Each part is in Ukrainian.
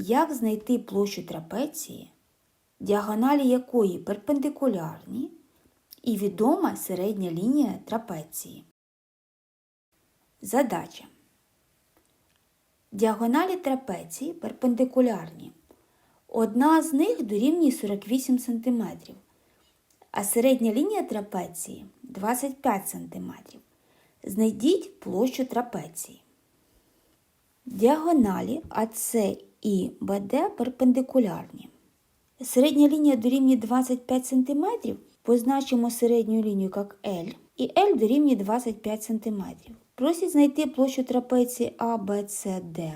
як знайти площу трапеції, діагоналі якої перпендикулярні, і відома середня лінія трапеції. Задача. Діагоналі трапеції перпендикулярні. Одна з них дорівнює 48 см, а середня лінія трапеції 25 см. Знайдіть площу трапеції. Діагоналі АС і БД перпендикулярні. Середня лінія дорівнює 25 см, позначимо середню лінію як L, і L дорівнює 25 см. Просять знайти площу трапеції ABCD.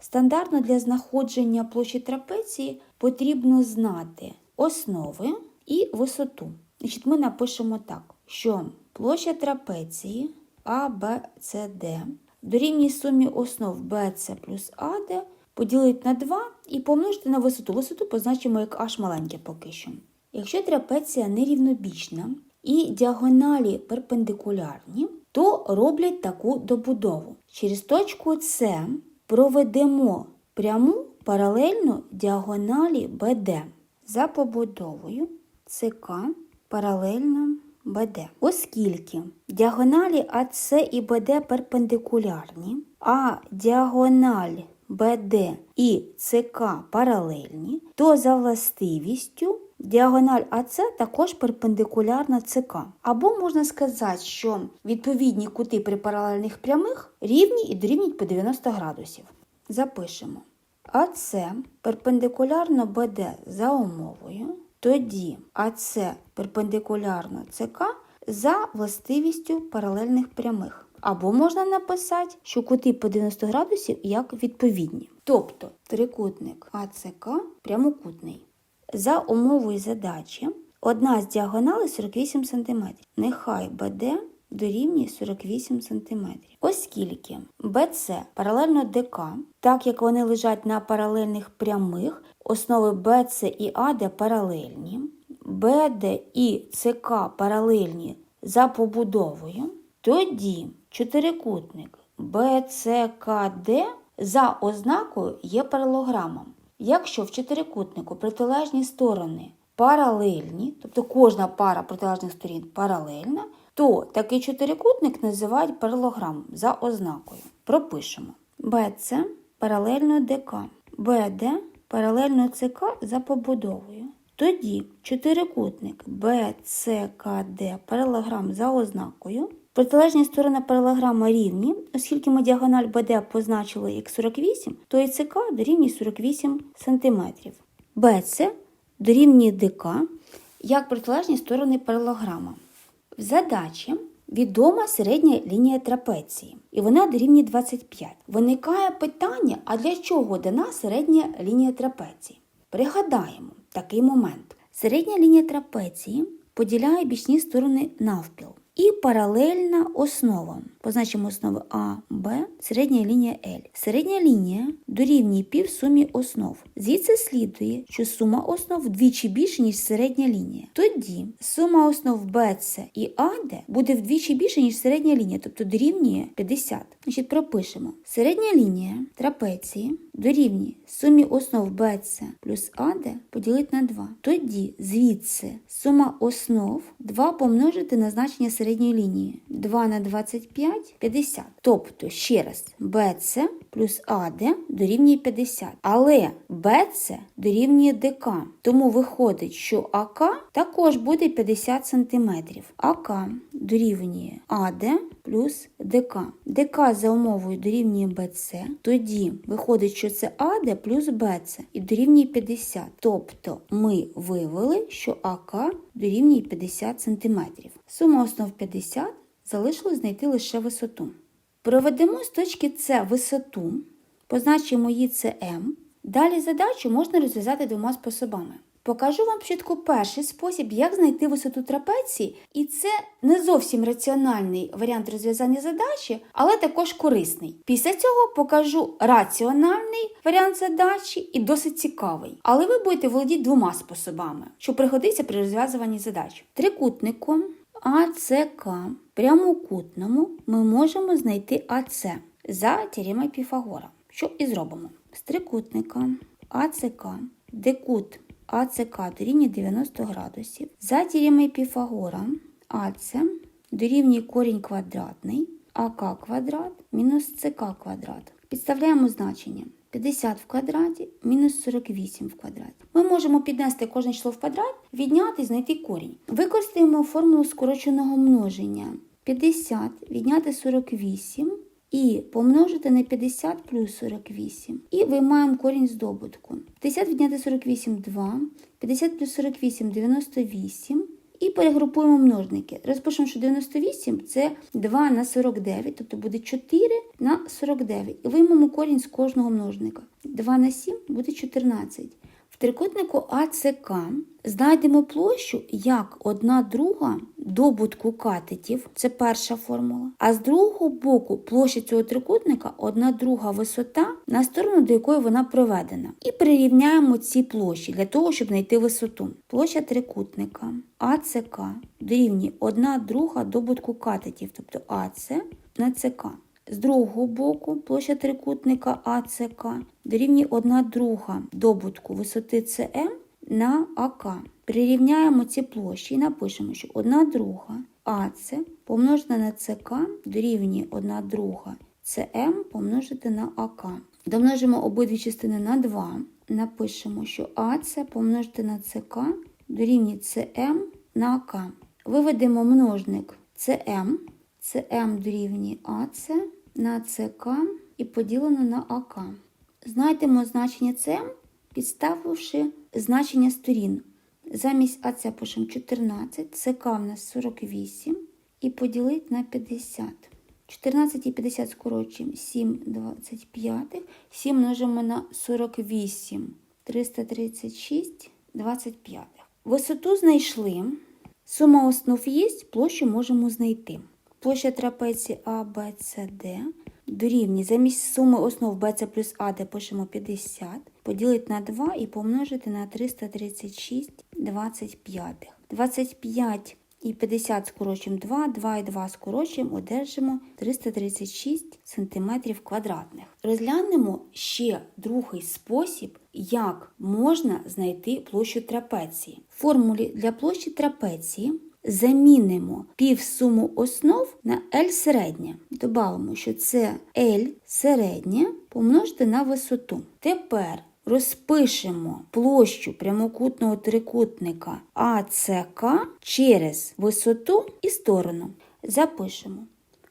Стандартно для знаходження площі трапеції потрібно знати основи і висоту. Значить, Ми напишемо так, що площа трапеції ABCD дорівнює сумі основ BC плюс AD поділити на 2 і помножити на висоту. Висоту позначимо як h маленьке поки що. Якщо трапеція нерівнобічна і діагоналі перпендикулярні, то роблять таку добудову. Через точку С проведемо пряму паралельно діагоналі BD. За побудовою ЦК паралельно БД. Оскільки діагоналі АС і БД перпендикулярні, а діагональ БД і ЦК паралельні, то за властивістю діагональ АС також перпендикулярна ЦК. Або можна сказати, що відповідні кути при паралельних прямих рівні і дорівнюють по 90 градусів. Запишемо. АС перпендикулярно БД за умовою, тоді АС перпендикулярно ЦК за властивістю паралельних прямих. Або можна написати, що кути по 90 градусів як відповідні. Тобто трикутник АЦК прямокутний. За умовою задачі одна з діагоналей 48 см. Нехай БД дорівнює 48 см. Оскільки БЦ паралельно ДК, так як вони лежать на паралельних прямих, основи БЦ і АД паралельні, БД і ЦК паралельні за побудовою, тоді чотирикутник БЦКД за ознакою є паралограмом. Якщо в чотирикутнику протилежні сторони паралельні, тобто кожна пара протилежних сторін паралельна, то такий чотирикутник називають паралограмом за ознакою. Пропишемо БЦ паралельно ДК, БД паралельно ЦК за побудовою. Тоді чотирикутник БЦКД паралограм за ознакою. Протилежні сторони паралограма рівні, оскільки ми діагональ БД позначили як 48, то і ЦК дорівнює 48 см. БЦ дорівнює ДК як протилежні сторони паралограма. В задачі відома середня лінія трапеції, і вона дорівнює 25. Виникає питання, а для чого дана середня лінія трапеції? Пригадаємо такий момент. Середня лінія трапеції поділяє бічні сторони навпіл. І паралельна основам. Позначимо основи А, Б, середня лінія L. Середня лінія дорівнює півсумі основ. Звідси слідує, що сума основ вдвічі більше, ніж середня лінія. Тоді сума основ BC і AD буде вдвічі більше, ніж середня лінія, тобто дорівнює 50. Значить, пропишемо. Середня лінія трапеції дорівнює сумі основ BC плюс AD поділити на 2. Тоді звідси сума основ 2 помножити на значення середньої лінії. 2 на 25 – 50. Тобто, ще раз, BC плюс AD дорівнює 50. Але BC дорівнює ДК. Тому виходить, що АК також буде 50 см. АК дорівнює АД плюс ДК. ДК за умовою дорівнює БЦ. Тоді виходить, що це АД плюс БЦ і дорівнює 50. Тобто ми вивели, що АК дорівнює 50 см. Сума основ 50 залишилось знайти лише висоту. Проведемо з точки С висоту, позначимо її СМ. Далі задачу можна розв'язати двома способами. Покажу вам спочатку перший спосіб, як знайти висоту трапеції, і це не зовсім раціональний варіант розв'язання задачі, але також корисний. Після цього покажу раціональний варіант задачі і досить цікавий. Але ви будете володіти двома способами, що пригодиться при розв'язуванні задач. Трикутником АЦК прямокутному ми можемо знайти АЦ за теоремою Піфагора. Що і зробимо? З трикутника АЦК, де кут АЦК дорівнює 90 градусів, за теоремою Піфагора АЦ дорівнює корінь квадратний, АК квадрат мінус ЦК квадрат. Підставляємо значення. 50 в квадраті мінус 48 в квадраті. Ми можемо піднести кожне число в квадрат, відняти і знайти корінь. Використаємо формулу скороченого множення. 50 відняти 48 і помножити на 50 плюс 48. І виймаємо корінь з добутку. 50 відняти 48 2, 50 плюс 48 98. І перегрупуємо множники. Розпишемо, що 98 це 2 на 49, тобто буде 4 на 49. І виймемо корінь з кожного множника. 2 на 7 буде 14. В трикутнику АЦК знайдемо площу як одна друга добутку катетів, це перша формула. А з другого боку площа цього трикутника одна друга висота на сторону, до якої вона проведена. І прирівняємо ці площі для того, щоб знайти висоту. Площа трикутника АЦК дорівнює одна друга добутку катетів, тобто АЦ на ЦК. З другого боку площа трикутника АЦК дорівнює 1 друга добутку висоти СМ на АК. Прирівняємо ці площі і напишемо, що 1 друга АЦ помножена на ЦК дорівнює 1 друга СМ помножити на АК. Домножимо обидві частини на 2. Напишемо, що АЦ помножити на ЦК дорівнює СМ на АК. Виведемо множник СМ. СМ дорівнює АЦ на ЦК і поділено на АК. Знайдемо значення СМ, підставивши значення сторін. Замість АЦ пишемо 14, ЦК в нас 48 і поділити на 50. 14 і 50 скорочуємо 7 25. 7 множимо на 48. 336 25. Висоту знайшли. Сума основ є, площу можемо знайти. Площа трапеції А, Б, С, Д дорівнює замість суми основ BC плюс АД пишемо 50, поділити на 2 і помножити на 336 25. 25 і 50 скорочуємо 2, 2 і 2 скорочуємо, одержимо 336 см квадратних. Розглянемо ще другий спосіб, як можна знайти площу трапеції. В формулі для площі трапеції замінимо півсуму основ на L середнє. Добавимо, що це L середнє помножити на висоту. Тепер розпишемо площу прямокутного трикутника АЦК через висоту і сторону. Запишемо,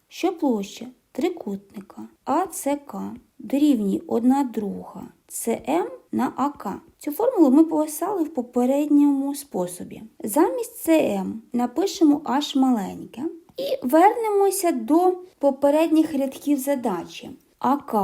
що площа трикутника АЦК дорівнює 1 друга СМ на АК. Цю формулу ми пописали в попередньому способі. Замість СМ напишемо H маленьке і вернемося до попередніх рядків задачі. АК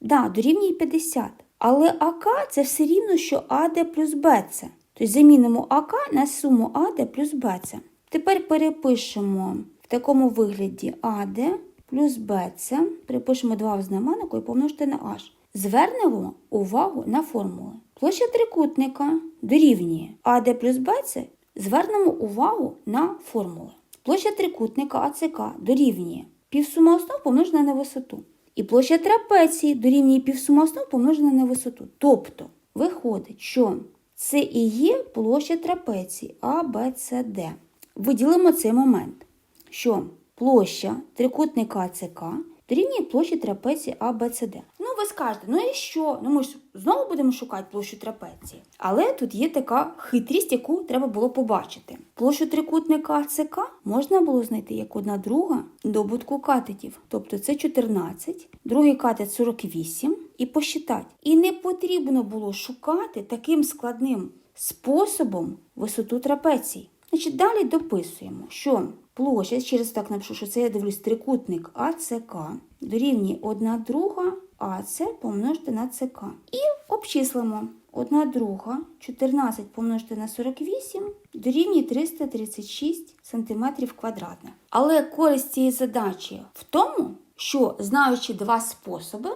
да, дорівнює 50. Але АК це все рівно, що АД плюс БЦ. Тобто замінимо АК на суму АД плюс БЦ. Тепер перепишемо в такому вигляді АД плюс БЦ, перепишемо два в і помножити на H. Звернемо увагу на формули. Площа трикутника дорівнює АД плюс БЦ. Звернемо увагу на формули. Площа трикутника АЦК дорівнює півсума основ помножена на висоту. І площа трапеції дорівнює півсума основ помножена на висоту. Тобто, виходить, що це і є площа трапеції А, Б, С, Д. Виділимо цей момент, що площа трикутника АЦК дорівнює площі трапеції С, Ну, ви скажете, ну і що? Ну ми ж знову будемо шукати площу трапеції. Але тут є така хитрість, яку треба було побачити. Площу трикутника АЦК можна було знайти як одна друга добутку катетів. Тобто це 14, другий катет 48 і посчитати. І не потрібно було шукати таким складним способом висоту трапеції. Значить, далі дописуємо, що площа, через так напишу, що це я дивлюсь трикутник АЦК дорівнює 1 друга АЦ помножити на ЦК. І обчислимо 1 друга 14 помножити на 48 дорівнює 336 см квадратних. Але користь цієї задачі в тому, що знаючи два способи,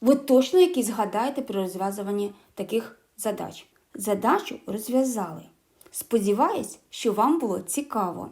ви точно якісь згадаєте при розв'язуванні таких задач. Задачу розв'язали. Сподіваюсь, що вам було цікаво.